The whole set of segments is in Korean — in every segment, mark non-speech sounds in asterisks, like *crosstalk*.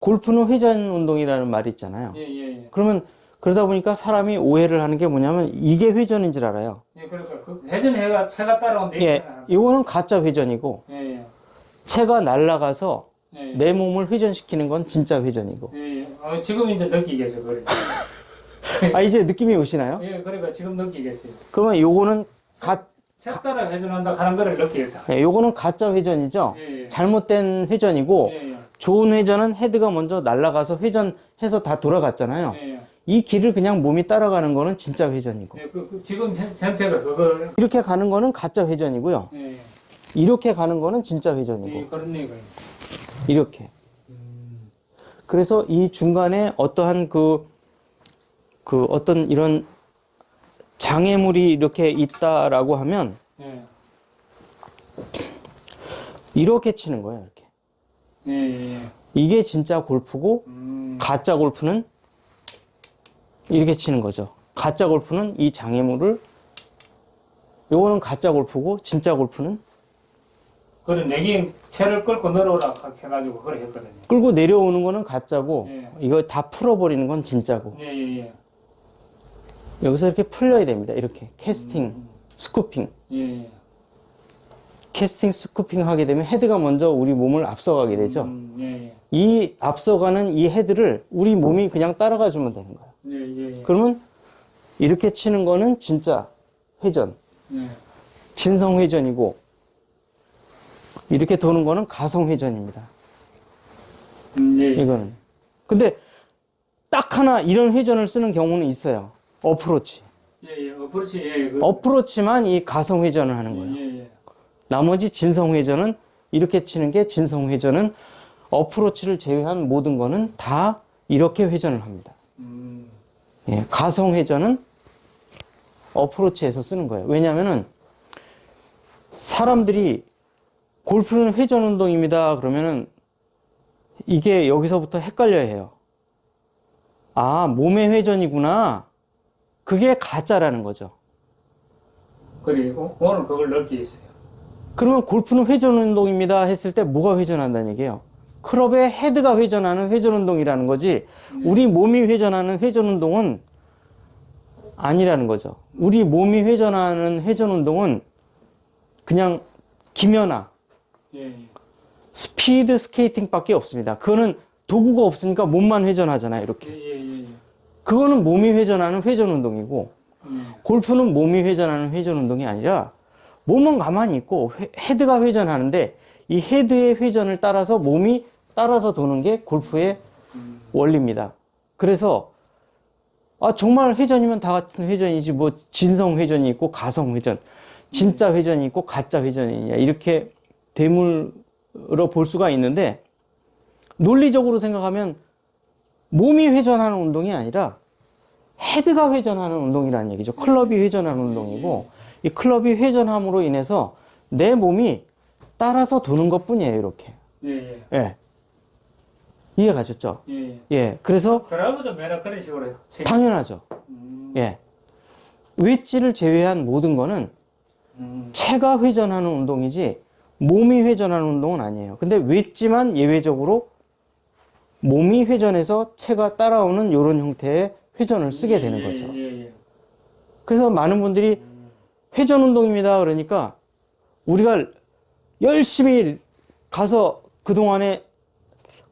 골프는 회전 운동이라는 말이 있잖아요. 예, 예, 예. 그러면 그러다 보니까 사람이 오해를 하는 게 뭐냐면 이게 회전인 줄 알아요. 예, 그러니까 그 회전 해가 채가 따라온 데 예. 이거는 가짜 회전이고 예, 예. 채가 날아가서 예, 예. 내 몸을 회전시키는 건 진짜 회전이고. 예, 예. 어, 지금 이제 느끼겠어요, 그래. *laughs* 아 이제 느낌이 오시나요? 예, 그러니까 지금 느끼겠어요. 그러면 요거는 가, 채 따라 회전한다 하는 거를 느끼겠다. 예, 요거는 가짜 회전이죠. 예, 예. 잘못된 회전이고 예, 예. 좋은 회전은 헤드가 먼저 날아가서 회전해서 다 돌아갔잖아요. 예, 예. 이 길을 그냥 몸이 따라가는 거는 진짜 회전이고. 예, 그, 그 지금 현- 상태가 그거. 이렇게 가는 거는 가짜 회전이고요. 예, 예. 이렇게 가는 거는 진짜 예, 회전이고. 그런 얘기가. 이렇게. 그래서 이 중간에 어떠한 그, 그 어떤 이런 장애물이 이렇게 있다라고 하면 예, 이렇게 치는 거예요. 이렇게. 예, 예. 예. 이게 진짜 골프고 음, 가짜 골프는 이렇게 치는 거죠. 가짜 골프는 이 장애물을 요거는 가짜 골프고 진짜 골프는 그래, 내기 채를 끌고 내려오라 해가지고 그래 했거든요. 끌고 내려오는 거는 가짜고 예. 이거 다 풀어버리는 건 진짜고 예, 예, 예. 여기서 이렇게 풀려야 됩니다. 이렇게 캐스팅, 스쿠핑, 예, 예. 캐스팅, 스쿠핑 하게 되면 헤드가 먼저 우리 몸을 앞서가게 되죠. 음, 예, 예. 이 앞서가는 이 헤드를 우리 몸이 그냥 따라가 주면 되는 거예요. 예, 예, 예. 그러면 이렇게 치는 거는 진짜 회전, 예. 진성 회전이고 이렇게 도는 거는 가성 회전입니다. 음, 예, 예. 이거는. 근데 딱 하나 이런 회전을 쓰는 경우는 있어요. 어프로치. 예, 예. 어, 그렇지. 예, 그, 어프로치만 이 가성 회전을 하는 거예요. 예, 예. 나머지 진성 회전은 이렇게 치는 게 진성 회전은 어프로치를 제외한 모든 거는 다 이렇게 회전을 합니다. 음, 예, 가성 회전은 어프로치에서 쓰는 거예요. 왜냐면은 사람들이 골프는 회전 운동입니다. 그러면은 이게 여기서부터 헷갈려야 해요. 아, 몸의 회전이구나. 그게 가짜라는 거죠. 그리고 오늘 그걸 느끼겠어요. 그러면 골프는 회전 운동입니다 했을 때 뭐가 회전한다는 얘기예요? 클럽의 헤드가 회전하는 회전 운동이라는 거지 우리 몸이 회전하는 회전 운동은 아니라는 거죠. 우리 몸이 회전하는 회전 운동은 그냥 김연아, 예, 예. 스피드 스케이팅밖에 없습니다. 그거는 도구가 없으니까 몸만 회전하잖아요. 예, 이렇게. 예, 예. 예. 그거는 몸이 회전하는 회전 운동이고 예. 골프는 몸이 회전하는 회전 운동이 아니라 몸은 가만히 있고 회- 헤드가 회전하는데 이 헤드의 회전을 따라서 몸이 따라서 도는 게 골프의 원리입니다. 그래서 아 정말 회전이면 다 같은 회전이지 뭐 진성 회전이 있고 가성 회전, 진짜 회전이 있고 가짜 회전이냐 이렇게 대물로 볼 수가 있는데 논리적으로 생각하면 몸이 회전하는 운동이 아니라 헤드가 회전하는 운동이라는 얘기죠. 클럽이 회전하는 운동이고 이 클럽이 회전함으로 인해서 내 몸이 따라서 도는 것 뿐이에요. 이렇게. 예, 예. 예. 이해 가셨죠? 예, 예. 예. 그래서 그러고도 매라 그런 식으로 당연하죠. 음, 예. 웨지를 제외한 모든 거는 음, 체가 회전하는 운동이지 몸이 회전하는 운동은 아니에요. 근데 웨지만 예외적으로 몸이 회전해서 체가 따라오는 이런 형태의 회전을 쓰게 예, 되는 예, 거죠. 예, 예. 그래서 많은 분들이 회전 운동입니다. 그러니까 우리가 열심히 가서 그동안에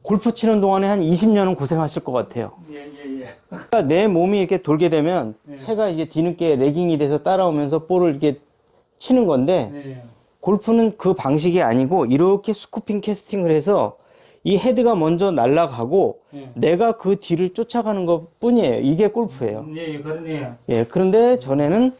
골프 치는 동안에 한 20년은 고생하실 것 같아요. 예, 예, 예. 그러니까 내 몸이 이렇게 돌게 되면 네. 채가 이제 뒤늦게 레깅이 돼서 따라오면서 볼을 이렇게 치는 건데 예, 예. 골프는 그 방식이 아니고 이렇게 스쿠핑 캐스팅을 해서 이 헤드가 먼저 날아가고 예. 내가 그 뒤를 쫓아가는 것 뿐이에요. 이게 골프예요. 예, 예, 그러네요. 예, 그런데 전에는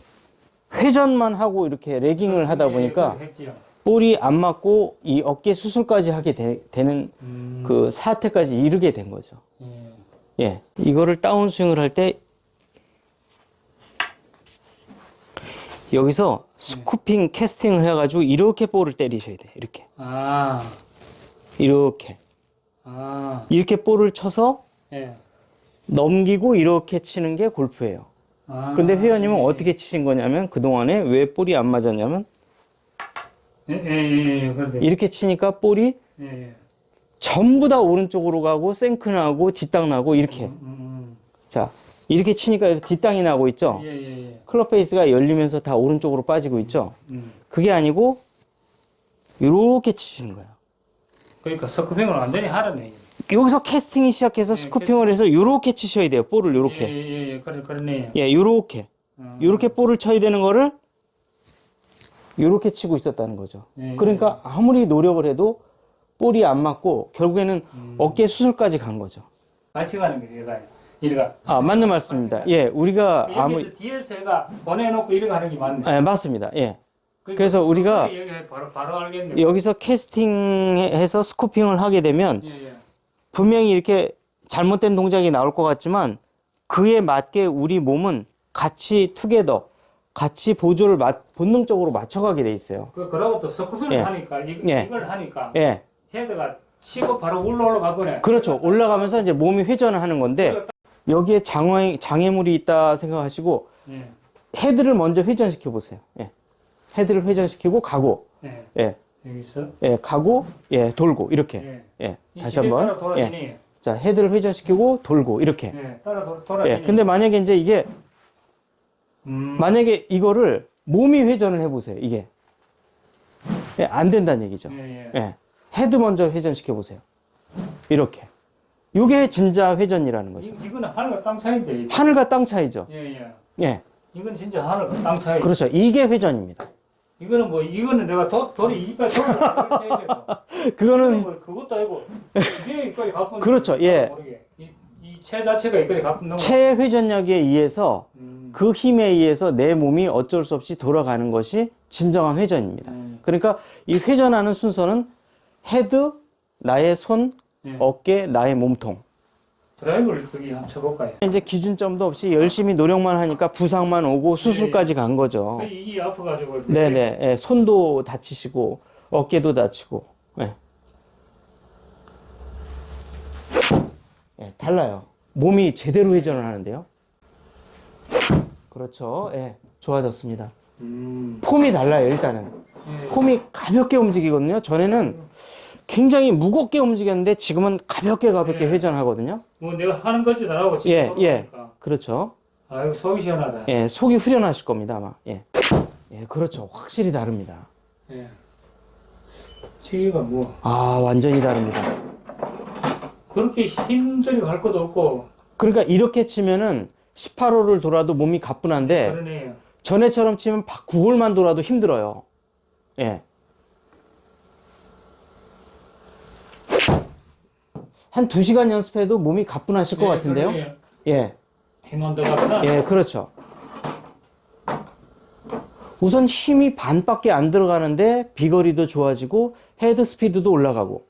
회전만 하고 이렇게 레깅을 하다 예, 보니까 했지요. 볼이 안 맞고 이 어깨 수술까지 하게 되, 는 음, 그 사태까지 이르게 된 거죠. 예. 예. 이거를 다운스윙을 할 때 여기서 스쿠핑 캐스팅을 해가지고 이렇게 볼을 때리셔야 돼. 이렇게. 아, 이렇게. 아, 이렇게 볼을 쳐서 예. 넘기고 이렇게 치는 게 골프예요. 아, 근데 회원님은 어떻게 치신 거냐면 그동안에 왜 볼이 안 맞았냐면 예, 예, 예, 예, 그런데. 이렇게 치니까 볼이 예, 예. 전부 다 오른쪽으로 가고 생크 나고 뒷땅 나고 이렇게 음, 자 이렇게 치니까 뒷땅이 나고 있죠 음. 예, 예, 예. 클럽 페이스가 열리면서 다 오른쪽으로 빠지고 있죠 음. 그게 아니고 이렇게 치시는 거예요 그러니까 서크핑을 완전히 하라네. 여기서 캐스팅이 시작해서 네, 스쿠핑을 해서 이렇게 치셔야 돼요 볼을 예, 이렇게 예, 예, 그래, 그러네. 예 요렇게 어. 요렇게 볼을 쳐야 되는 거를 요렇게 치고 있었다는 거죠 예, 그러니까 아무리 노력을 해도 볼이 안 맞고 결국에는 음. 어깨 수술까지 간 거죠 같이 가는 게 얘가. 얘가. 아 맞는 말씀입니다 예 우리가 아무리 뒤에서 얘가 보내놓고 이렇게 하는 게 맞네. 예, 맞습니다 예 그러니까 그래서 우리가 여기 바로, 바로. 여기서 캐스팅해서 스쿠핑을 하게 되면 예, 예. 분명히 이렇게 잘못된 동작이 나올 것 같지만 그에 맞게 우리 몸은 같이 투게더 같이 보조를 맞- 본능적으로 맞춰가게 돼 있어요. 그, 그러고 또 서크핑을 예. 하니까, 이, 예. 이걸 하니까, 예, 헤드가 치고 바로 올라 올라가 버네. 그렇죠. 올라가면서 이제 몸이 회전을 하는 건데 여기에 장애, 장애물이 있다 생각하시고 예, 헤드를 먼저 회전시켜 보세요. 예. 헤드를 회전시키고 가고, 예. 예, 여기서. 예, 가고, 예, 돌고 이렇게. 예. 예, 이 다시 한번. 돌아지니. 예, 예. 자 헤드를 회전시키고 돌고 이렇게. 따라 돌, 돌아지니. 예, 근데 만약에 이제 이게 음, 만약에 이거를 몸이 회전을 해 보세요. 이게 예, 안 된다는 얘기죠. 예, 예. 예, 헤드 먼저 회전시켜 보세요. 이렇게. 이게 진짜 회전이라는 거죠. 이, 이거는 하늘과 땅 차이인데. 하늘과 땅 차이죠. 예, 예. 예, 이건 진짜 하늘과 땅 차이. 그렇죠. 이게 회전입니다. 이거는 뭐, 이거는 내가 도, 돌이 이빨 되고. *laughs* 그거는 뭐 그것도 아니고, 이게 이까지 가쁜. *laughs* 그렇죠, 예. 이, 이체 자체가 가쁜 놈. 체의 회전력에 의해서 음, 그 힘에 의해서 내 몸이 어쩔 수 없이 돌아가는 것이 진정한 회전입니다. 음, 그러니까 이 회전하는 순서는 헤드, 나의 손, 예. 어깨, 나의 몸통. 드라이브를 거기 한번 쳐볼까요? 이제 기준점도 없이 열심히 노력만 하니까 부상만 오고 수술까지 간 거죠. 그 이게 아파가지고. 네네. 예, 손도 다치시고 어깨도 다치고. 예. 예, 달라요. 몸이 제대로 회전을 하는데요. 그렇죠. 예, 좋아졌습니다. 음, 폼이 달라요. 일단은 예. 폼이 가볍게 움직이거든요. 전에는 굉장히 무겁게 움직였는데 지금은 가볍게 가볍게 예. 회전하거든요. 뭐 내가 하는 거지 나라고 지금 예, 예. 그렇죠. 아이고 속이 시원하다. 예, 속이 후련하실 겁니다, 아마. 예. 예, 그렇죠. 확실히 다릅니다. 예. 치기가 뭐 아, 완전히 다릅니다. 그렇게 힘들게 할 것도 없고 그러니까 이렇게 치면은 18호를 돌아도 몸이 가뿐한데 그러네요. 전에처럼 치면 9홀만 돌아도 힘들어요. 예. 한 2시간 연습해도 몸이 가뿐하실 것 예, 같은데요? 예. 힘안 들어갔나? 예, 그렇죠. 우선 힘이 반밖에 안 들어가는데 비거리도 좋아지고 헤드 스피드도 올라가고